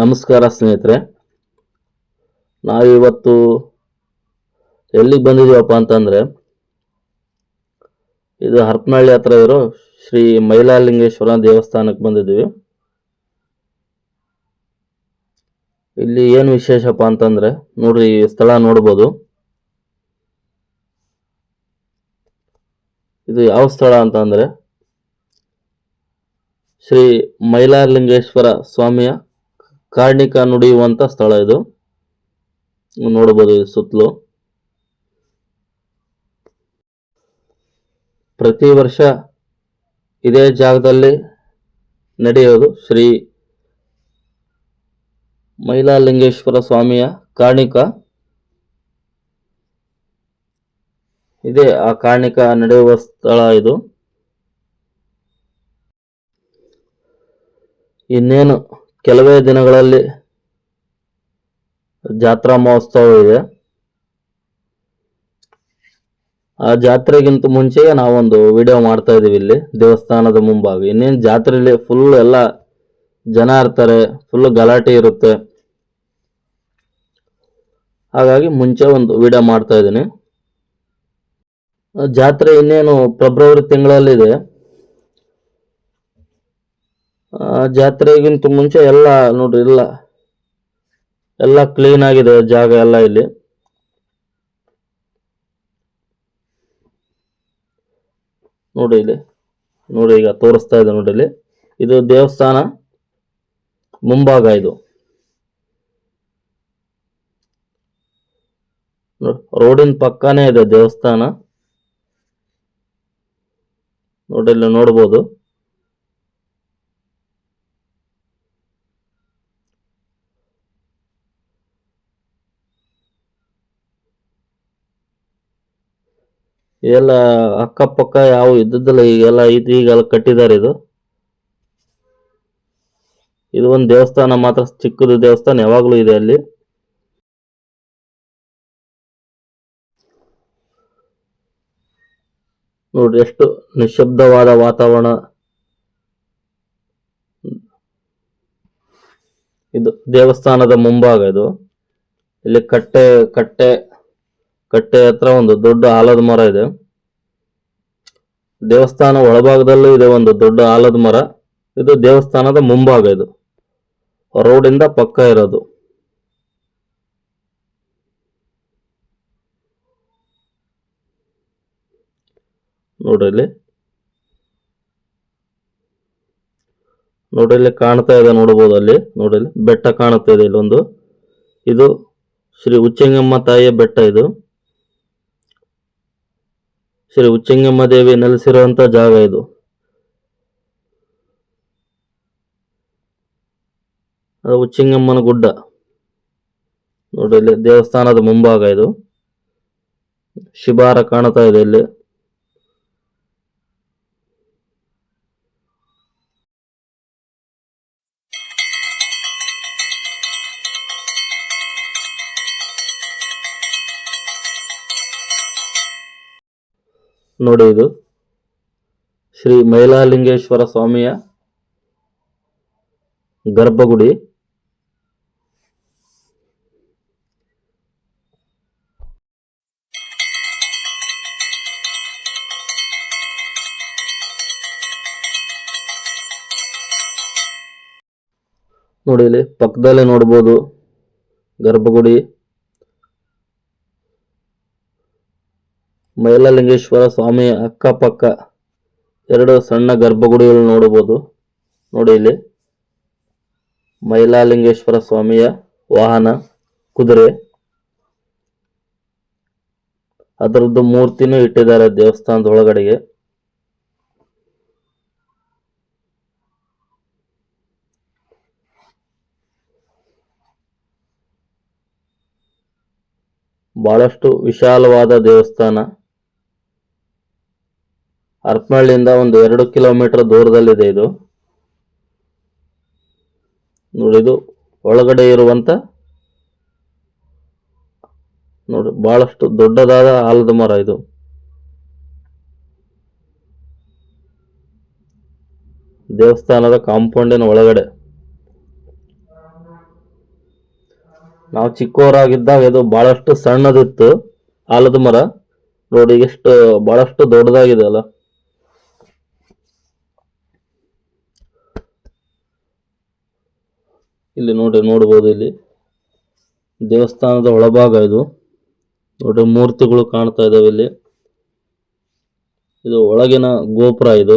ನಮಸ್ಕಾರ ಸ್ನೇಹಿತರೆ. ನಾವಿವತ್ತು ಎಲ್ಲಿಗೆ ಬಂದಿದ್ದೀವಪ್ಪ ಅಂತಂದರೆ, ಇದು ಹರಪನಹಳ್ಳಿ ಹತ್ರ ಇರೋ ಶ್ರೀ ಮೈಲಾಲಿಂಗೇಶ್ವರ ದೇವಸ್ಥಾನಕ್ಕೆ ಬಂದಿದ್ದೀವಿ. ಇಲ್ಲಿ ಏನು ವಿಶೇಷಪ್ಪ ಅಂತಂದರೆ, ನೋಡ್ರಿ ಈ ಸ್ಥಳ ನೋಡ್ಬೋದು. ಇದು ಯಾವ ಸ್ಥಳ ಅಂತಂದರೆ, ಶ್ರೀ ಮೈಲಾರಲಿಂಗೇಶ್ವರ ಸ್ವಾಮಿಯ ಕಾರ್ಣಿಕ ನುಡಿಯುವಂಥ ಸ್ಥಳ ಇದು. ನೋಡ್ಬೋದು ಇದು ಸುತ್ತಲೂ. ಪ್ರತಿ ವರ್ಷ ಇದೇ ಜಾಗದಲ್ಲಿ ನಡೆಯೋದು ಶ್ರೀ ಮೈಲಾಲಿಂಗೇಶ್ವರ ಸ್ವಾಮಿಯ ಕಾರ್ಣಿಕ. ಇದೇ ಆ ಕಾರ್ಣಿಕ ನಡೆಯುವ ಸ್ಥಳ ಇದು. ಇನ್ನೇನು? ಕೆಲವೇ ದಿನಗಳಲ್ಲಿ ಜಾತ್ರಾ ಮಹೋತ್ಸವ ಇದೆ. ಆ ಜಾತ್ರೆಗಿಂತ ಮುಂಚೆಯೇ ನಾವೊಂದು ವಿಡಿಯೋ ಮಾಡ್ತಾ ಇದ್ದೀವಿ ಇಲ್ಲಿ, ದೇವಸ್ಥಾನದ ಮುಂಭಾಗ. ಇನ್ನೇನು ಜಾತ್ರೆಯಲ್ಲಿ ಫುಲ್ ಎಲ್ಲ ಜನ ಇರ್ತಾರೆ ಫುಲ್ ಗಲಾಟೆ ಇರುತ್ತೆ. ಹಾಗಾಗಿ ಮುಂಚೆ ಒಂದು ವಿಡಿಯೋ ಮಾಡ್ತಾ ಇದ್ದೀನಿ. ಜಾತ್ರೆ ಇನ್ನೇನು ಫೆಬ್ರವರಿ ತಿಂಗಳಲ್ಲಿದೆ. ಜಾತ್ರೆಗಿಂತ ಮುಂಚೆ ಎಲ್ಲ ನೋಡ್ರಿ ಇಲ್ಲ ಎಲ್ಲ ಕ್ಲೀನ್ ಆಗಿದೆ ಜಾಗ ಎಲ್ಲ ಇಲ್ಲಿ. ನೋಡಿ ಇಲ್ಲಿ, ನೋಡಿ ಈಗ ತೋರಿಸ್ತಾ ಇದೆ ನೋಡಿ ಇಲ್ಲಿ. ಇದು ದೇವಸ್ಥಾನ, ಮುಂಭಾಗ ಇದು. ರೋಡಿನ ಪಕ್ಕನೇ ಇದೆ ದೇವಸ್ಥಾನ. ನೋಡಿ ಇಲ್ಲಿ ನೋಡ್ಬೋದು. ಎಲ್ಲ ಅಕ್ಕಪಕ್ಕ ಯಾವ ಇದ್ದಿದ್ದಿಲ್ಲ, ಈಗೆಲ್ಲ ಐತಿ ಈಗೆಲ್ಲ ಕಟ್ಟಿದ್ದಾರೆ ಇದು. ಇದು ಒಂದು ದೇವಸ್ಥಾನ ಮಾತ್ರ, ಚಿಕ್ಕದು ದೇವಸ್ಥಾನ ಯಾವಾಗಲೂ ಇದೆ ಅಲ್ಲಿ. ನೋಡ್ರಿ, ಎಷ್ಟು ನಿಶಬ್ದವಾದ ವಾತಾವರಣ. ಇದು ದೇವಸ್ಥಾನದ ಮುಂಭಾಗ ಇದು. ಇಲ್ಲಿ ಕಟ್ಟೆ ಕಟ್ಟೆ ಕಟ್ಟೆ ಹತ್ರ ಒಂದು ದೊಡ್ಡ ಆಲದ ಮರ ಇದೆ. ದೇವಸ್ಥಾನ ಒಳಭಾಗದಲ್ಲೂ ಇದೆ ಒಂದು ದೊಡ್ಡ ಆಲದ ಮರ. ಇದು ದೇವಸ್ಥಾನದ ಮುಂಭಾಗ ಇದು. ರೋಡಿಂದ ಪಕ್ಕ ಇರೋದು. ನೋಡ್ರಿ ಇಲ್ಲಿ. ನೋಡ್ರಿ ಇಲ್ಲಿ ಕಾಣ್ತಾ ಇದೆ ನೋಡಬಹುದು ಅಲ್ಲಿ. ನೋಡ್ರಿ ಬೆಟ್ಟ ಕಾಣುತ್ತೆ ಇದೆ ಇಲ್ಲೊಂದು ಇದು ಶ್ರೀ ಉಚ್ಚಂಗಮ್ಮ ತಾಯಿಯ ಬೆಟ್ಟ ಇದು. ಶ್ರೀ ಉಚ್ಚಿಂಗಮ್ಮ ದೇವಿ ನೆಲೆಸಿರುವಂತ ಜಾಗ ಇದು. ಅದು ಉಚ್ಚಿಂಗಮ್ಮನ ಗುಡ್ಡ. ನೋಡಿ ಇಲ್ಲಿ ದೇವಸ್ಥಾನದ ಮುಂಭಾಗ ಇದು. ಶಿಬಾರ ಕಾಣ್ತಾ ಇದೆ ಇಲ್ಲಿ. ನೋಡಿ ಇದು ಶ್ರೀ ಮೈಲಾಲಿಂಗೇಶ್ವರ ಸ್ವಾಮಿಯ ಗರ್ಭಗುಡಿ. ನೋಡಿ ಇಲ್ಲಿ ಪಕ್ಕದಲ್ಲೇ ನೋಡ್ಬೋದು ಗರ್ಭಗುಡಿ. ಮೈಲಾಲಿಂಗೇಶ್ವರ ಸ್ವಾಮಿಯ ಅಕ್ಕಪಕ್ಕ ಎರಡು ಸಣ್ಣ ಗರ್ಭಗುಡಿಗಳು ನೋಡಬಹುದು. ನೋಡಿ ಇಲ್ಲಿ. ಮೈಲಾಲಿಂಗೇಶ್ವರ ಸ್ವಾಮಿಯ ವಾಹನ, ಕುದುರೆ. ಅದರದ್ದು ಮೂರ್ತಿನೂ ಇಟ್ಟಿದ್ದಾರೆ ದೇವಸ್ಥಾನದ ಒಳಗಡೆಗೆ ಬಹಳಷ್ಟು ವಿಶಾಲವಾದ ದೇವಸ್ಥಾನ. ಹರಪನಹಳ್ಳಿಯಿಂದ ಒಂದು ಎರಡು ಕಿಲೋಮೀಟರ್ ದೂರದಲ್ಲಿದೆ ಇದು. ನೋಡಿ, ಇದು ಒಳಗಡೆ ಇರುವಂಥ ನೋಡಿ ಭಾಳಷ್ಟು ದೊಡ್ಡದಾದ ಆಲದ ಮರ ಇದು. ದೇವಸ್ಥಾನದ ಕಾಂಪೌಂಡಿನ ಒಳಗಡೆ. ನಾವು ಚಿಕ್ಕವರಾಗಿದ್ದಾಗ ಇದು ಭಾಳಷ್ಟು ಸಣ್ಣದಿತ್ತು ಆಲದ ಮರ. ನೋಡಿ, ಎಷ್ಟು ಭಾಳಷ್ಟು ದೊಡ್ಡದಾಗಿದೆ ಅಲ್ಲ. ಇಲ್ಲಿ ನೋಡಿ, ನೋಡ್ಬೋದು ಇಲ್ಲಿ. ದೇವಸ್ಥಾನದ ಒಳಭಾಗ ಇದು. ನೋಡಿ ಮೂರ್ತಿಗಳು ಕಾಣ್ತಾ ಇದಾವೆ ಇಲ್ಲಿ. ಇದು ಒಳಗಿನ ಗೋಪುರ ಇದು.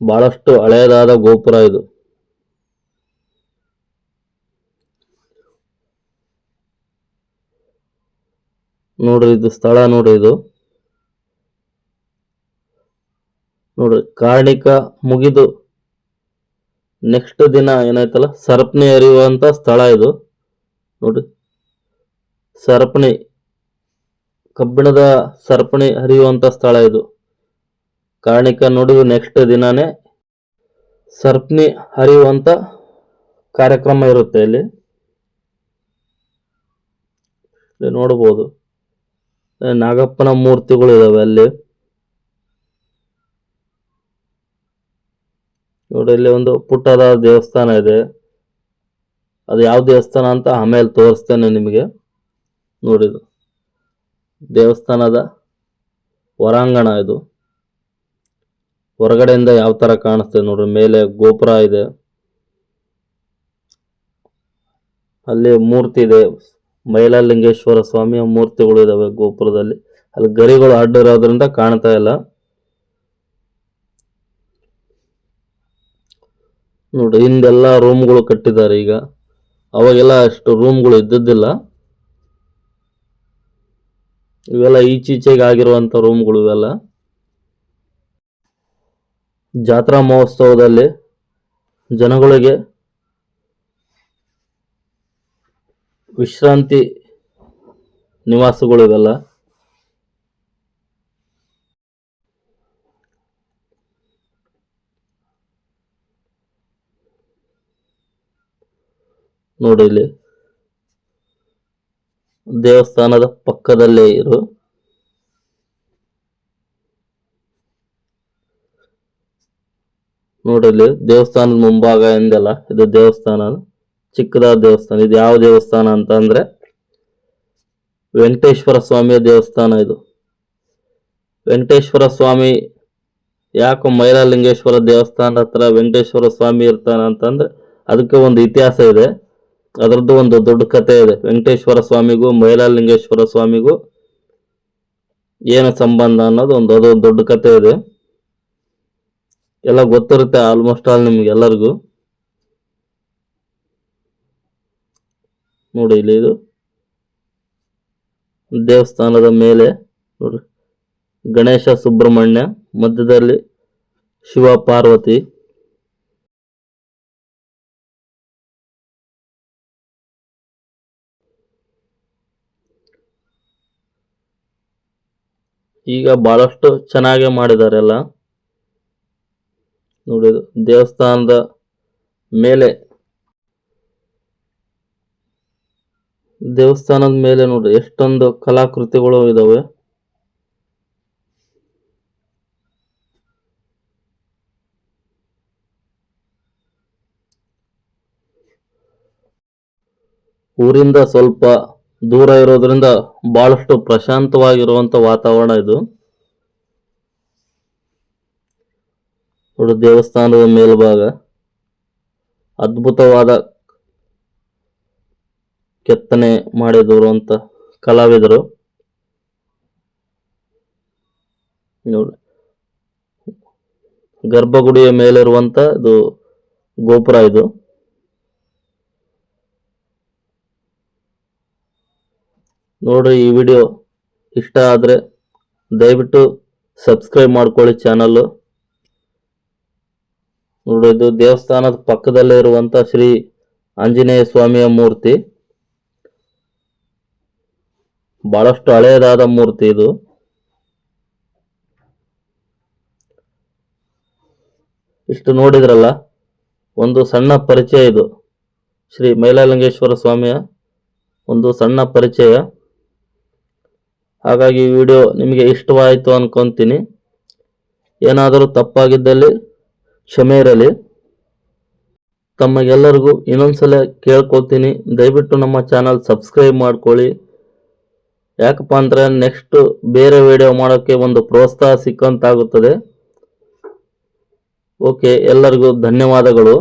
ಬಹಳಷ್ಟು ಹಳೆಯದಾದ ಗೋಪುರ ಇದು. ನೋಡ್ರಿ ಇದು ಸ್ಥಳ ನೋಡ್ರಿ ಇದು. ನೋಡ್ರಿ ಕಾರ್ಣಿಕ ಮುಗಿದು ನೆಕ್ಸ್ಟ್ ದಿನ ಏನಾಯ್ತಲ್ಲ, ಸರಪಣಿ ಹರಿಯುವಂತ ಸ್ಥಳ ಇದು. ನೋಡ್ರಿ ಸರಪಣಿ, ಕಬ್ಬಿಣದ ಸರಪಣಿ ಹರಿಯುವಂತ ಸ್ಥಳ ಇದು. ಕಾರ್ಣಿಕ ನೋಡಿ ನೆಕ್ಸ್ಟ್ ದಿನಾನೇ ಸರ್ಪಣಿ ಹರಿಯುವಂತ ಕಾರ್ಯಕ್ರಮ ಇರುತ್ತೆ ಇಲ್ಲಿ ನೋಡ್ಬೋದು. ನಾಗಪ್ಪನ ಮೂರ್ತಿಗಳು ಇದಾವೆ ಅಲ್ಲಿ. ನೋಡಿ, ಇಲ್ಲಿ ಒಂದು ಪುಟ್ಟದ ದೇವಸ್ಥಾನ ಇದೆ. ಅದು ಯಾವ ದೇವಸ್ಥಾನ ಅಂತ ಆಮೇಲೆ ತೋರಿಸ್ತೇನೆ ನಿಮಗೆ. ನೋಡಿದು ದೇವಸ್ಥಾನದ ಹೊರಾಂಗಣ ಇದು. ಹೊರಗಡೆಯಿಂದ ಯಾವ ತರ ಕಾಣಿಸ್ತದೆ ನೋಡ್ರಿ, ಮೇಲೆ ಗೋಪುರ ಇದೆ. ಅಲ್ಲಿ ಮೂರ್ತಿ ಇದೆ. ಮೈಲಾಲಿಂಗೇಶ್ವರ ಸ್ವಾಮಿಯ ಮೂರ್ತಿಗಳು ಇದಾವೆ ಗೋಪುರದಲ್ಲಿ. ಅಲ್ಲಿ ಗರಿಗಳು ಅಡ್ಡರಾದ್ರಿಂದ ಕಾಣ್ತಾ ಇಲ್ಲ. ನೋಡಿ, ಹಿಂದೆಲ್ಲ ರೂಮ್ಗಳು ಕಟ್ಟಿದ್ದಾರೆ ಈಗ. ಅವಾಗೆಲ್ಲ ಅಷ್ಟು ರೂಮ್ಗಳು ಇದ್ದಿದ್ದಿಲ್ಲ. ಇವೆಲ್ಲ ಈಚೀಚೆಗೆ ಆಗಿರುವಂಥ ರೂಮ್ಗಳು ಇವೆಲ್ಲ. ಜಾತ್ರಾ ಮಹೋತ್ಸವದಲ್ಲಿ ಜನಗಳಿಗೆ ವಿಶ್ರಾಂತಿ ನಿವಾಸಗಳು ಇವೆಲ್ಲ ನೋಡಿ ಇಲ್ಲಿ. ದೇವಸ್ಥಾನದ ಪಕ್ಕದಲ್ಲೇ ಇರು ನೋಡಿ ಇಲ್ಲಿ ದೇವಸ್ಥಾನದ ಮುಂಭಾಗ ಎಂದಲ್ಲ? ಇದು ದೇವಸ್ಥಾನ. ಚಿಕ್ಕದಾದ ದೇವಸ್ಥಾನ, ಇದು ಯಾವ ದೇವಸ್ಥಾನ ಅಂತ ಅಂದ್ರೆ ವೆಂಕಟೇಶ್ವರ ಸ್ವಾಮಿಯ ದೇವಸ್ಥಾನ ಇದು. ವೆಂಕಟೇಶ್ವರ ಸ್ವಾಮಿ ಯಾಕೋ ಮೈಲಾಲಿಂಗೇಶ್ವರ ದೇವಸ್ಥಾನ ಹತ್ರ ವೆಂಕಟೇಶ್ವರ ಸ್ವಾಮಿ ಇರ್ತಾನೆ ಅಂತಂದ್ರೆ ಅದಕ್ಕೆ ಒಂದು ಇತಿಹಾಸ ಇದೆ. ಅದರದ್ದು ಒಂದು ದೊಡ್ಡ ಕಥೆ ಇದೆ. ವೆಂಕಟೇಶ್ವರ ಸ್ವಾಮಿಗೂ ಮೈಲಾಲಿಂಗೇಶ್ವರ ಸ್ವಾಮಿಗೂ ಏನು ಸಂಬಂಧ ಅನ್ನೋದು ಒಂದು ಅದು ದೊಡ್ಡ ಕಥೆ ಇದೆ. ಎಲ್ಲ ಗೊತ್ತಿರುತ್ತೆ ಆಲ್ಮೋಸ್ಟ್ ಆಲ್ ನಿಮ್ಗೆ ಎಲ್ಲರಿಗೂ. ನೋಡಿ ಇಲ್ಲಿ ಇದು. ದೇವಸ್ಥಾನದ ಮೇಲೆ ನೋಡ್ರಿ ಗಣೇಶ ಸುಬ್ರಹ್ಮಣ್ಯ, ಮಧ್ಯದಲ್ಲಿ ಶಿವ ಪಾರ್ವತಿ. ಈಗ ಬಹಳಷ್ಟು ಚೆನ್ನಾಗಿ ಮಾಡಿದ್ದಾರೆ ಎಲ್ಲ. ನೋಡಿದು ದೇವಸ್ಥಾನದ ಮೇಲೆ ದೇವಸ್ಥಾನದ ಮೇಲೆ ನೋಡ್ರಿ, ಎಷ್ಟೊಂದು ಕಲಾಕೃತಿಗಳು ಇದಾವೆ. ಊರಿಂದ ಸ್ವಲ್ಪ ದೂರ ಇರೋದ್ರಿಂದ ಬಹಳಷ್ಟು ಪ್ರಶಾಂತವಾಗಿರುವಂತ ವಾತಾವರಣ ಇದು. ದೇವಸ್ಥಾನದ ಮೇಲ್ಭಾಗ, ಅದ್ಭುತವಾದ ಕೆತ್ತನೆ ಮಾಡಿದವರು ಅಂತ ಕಲಾವಿದರು. ನೋಡಿ. ಗರ್ಭಗುಡಿಯ ಮೇಲಿರುವಂತ ಇದು ಗೋಪುರ ಇದು. ನೋಡ್ರಿ ಈ ವಿಡಿಯೋ ಇಷ್ಟ ಆದರೆ ದಯವಿಟ್ಟು ಸಬ್ಸ್ಕ್ರೈಬ್ ಮಾಡ್ಕೊಳ್ಳಿ ಚಾನಲ್ಲು ಇದು ದೇವಸ್ಥಾನದ ಪಕ್ಕದಲ್ಲೇ ಇರುವಂತ ಶ್ರೀ ಆಂಜನೇಯ ಸ್ವಾಮಿಯ ಮೂರ್ತಿ. ಬಹಳಷ್ಟು ಹಳೆಯದಾದ ಮೂರ್ತಿ ಇದು. ಇಷ್ಟು ನೋಡಿದ್ರಲ್ಲ, ಒಂದು ಸಣ್ಣ ಪರಿಚಯ ಇದು. ಶ್ರೀ ಮೈಲಾಲಿಂಗೇಶ್ವರ ಸ್ವಾಮಿಯ ಒಂದು ಸಣ್ಣ ಪರಿಚಯ. ಹಾಗಾಗಿ ವಿಡಿಯೋ ನಿಮಗೆ ಇಷ್ಟವಾಯಿತು ಅನ್ಕೊಂತೀನಿ. ಏನಾದರೂ ತಪ್ಪಾಗಿದ್ದಲ್ಲಿ ಕ್ಷಮೆ ಇರಲಿ. ತಮಗೆಲ್ಲರಿಗೂ ಇನ್ನೊಂದ್ಸಲ ಕೇಳ್ಕೊತೀನಿ ದಯವಿಟ್ಟು ನಮ್ಮ ಚಾನಲ್ ಸಬ್ಸ್ಕ್ರೈಬ್ ಮಾಡ್ಕೊಳ್ಳಿ. ಯಾಕಪ್ಪ ಅಂದರೆ ನೆಕ್ಸ್ಟ್ ಬೇರೆ ವಿಡಿಯೋ ಮಾಡೋಕ್ಕೆ ಒಂದು ಪ್ರೋತ್ಸಾಹ ಸಿಕ್ಕಂತಾಗುತ್ತದೆ. ಓಕೆ ಎಲ್ಲರಿಗೂ ಧನ್ಯವಾದಗಳು.